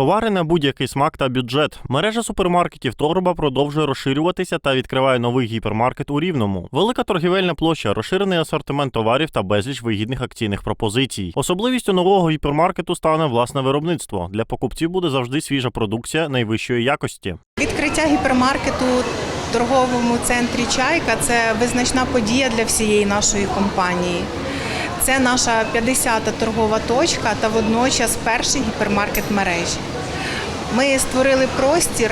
Товари на будь-який смак та бюджет. Мережа супермаркетів Торба продовжує розширюватися та відкриває новий гіпермаркет у Рівному. Велика торгівельна площа, розширений асортимент товарів та безліч вигідних акційних пропозицій. Особливістю нового гіпермаркету стане власне виробництво. Для покупців буде завжди свіжа продукція найвищої якості. Відкриття гіпермаркету торговому центрі Чайка це визначна подія для всієї нашої компанії. Це наша 50-та торгова точка та водночас перший гіпермаркет мережі. Ми створили простір,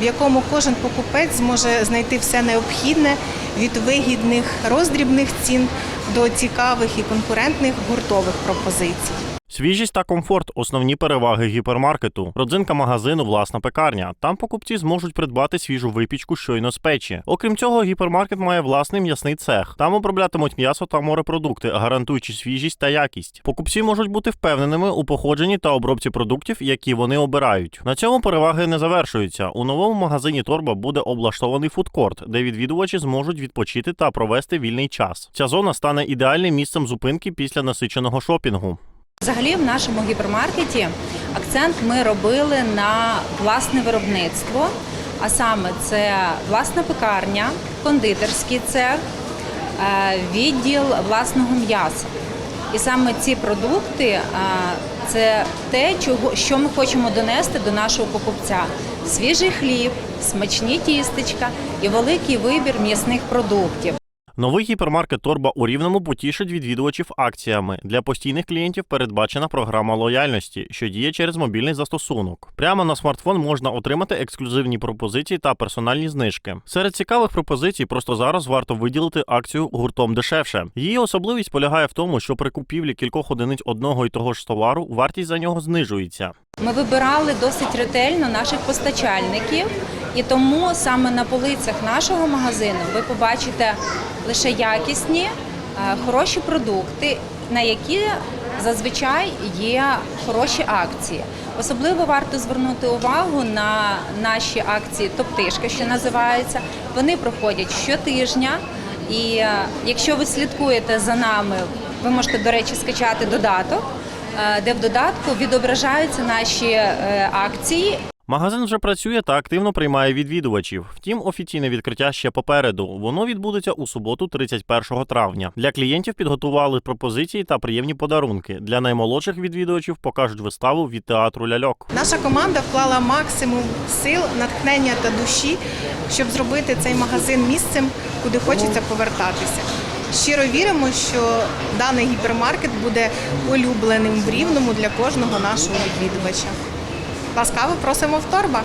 в якому кожен покупець зможе знайти все необхідне від вигідних роздрібних цін до цікавих і конкурентних гуртових пропозицій. Свіжість та комфорт основні переваги гіпермаркету. Родзинка магазину власна пекарня. Там покупці зможуть придбати свіжу випічку щойно з печі. Окрім цього, гіпермаркет має власний м'ясний цех. Там оброблятимуть м'ясо та морепродукти, гарантуючи свіжість та якість. Покупці можуть бути впевненими у походженні та обробці продуктів, які вони обирають. На цьому переваги не завершуються. У новому магазині Торба буде облаштований фудкорт, де відвідувачі зможуть відпочити та провести вільний час. Ця зона стане ідеальним місцем зупинки після насиченого шопінгу. Взагалі, в нашому гіпермаркеті акцент ми робили на власне виробництво, а саме це власна пекарня, кондитерський цех, е, відділ власного м'яса. І саме ці продукти е, це те, що ми хочемо донести до нашого покупця: свіжий хліб, смачні тістечка і великий вибір м'ясних продуктів. Новий гіпермаркет Торба у Рівному потішить відвідувачів акціями. Для постійних клієнтів передбачена програма лояльності, що діє через мобільний застосунок. Прямо на смартфон можна отримати ексклюзивні пропозиції та персональні знижки. Серед цікавих пропозицій просто зараз варто виділити акцію гуртом дешевше. Її особливість полягає в тому, що при купівлі кількох одиниць одного і того ж товару вартість за нього знижується. Ми вибирали досить ретельно наших постачальників, і тому саме на полицях нашого магазину ви побачите лише якісні, е, хороші продукти, на які зазвичай є хороші акції. Особливо варто звернути увагу на наші акції Топтишка, що називаються. Вони проходять щотижня. І е, якщо ви слідкуєте за нами, ви можете, до речі, скачати додаток, е, де в додатку відображаються наші акції Магазин вже працює та активно приймає відвідувачів. Втім, офіційне відкриття ще попереду. Воно відбудеться у суботу, 31 травня. Для клієнтів підготували пропозиції та приємні подарунки. Для наймолодших відвідувачів покажуть виставу від театру ляльок. Наша команда вклала максимум сил, натхнення та душі, щоб зробити цей магазин місцем, куди хочеться повертатися. Щиро віримо, що даний гіпермаркет буде улюбленим в рівному для кожного нашого відвідувача. Ласкаво просимо в торба.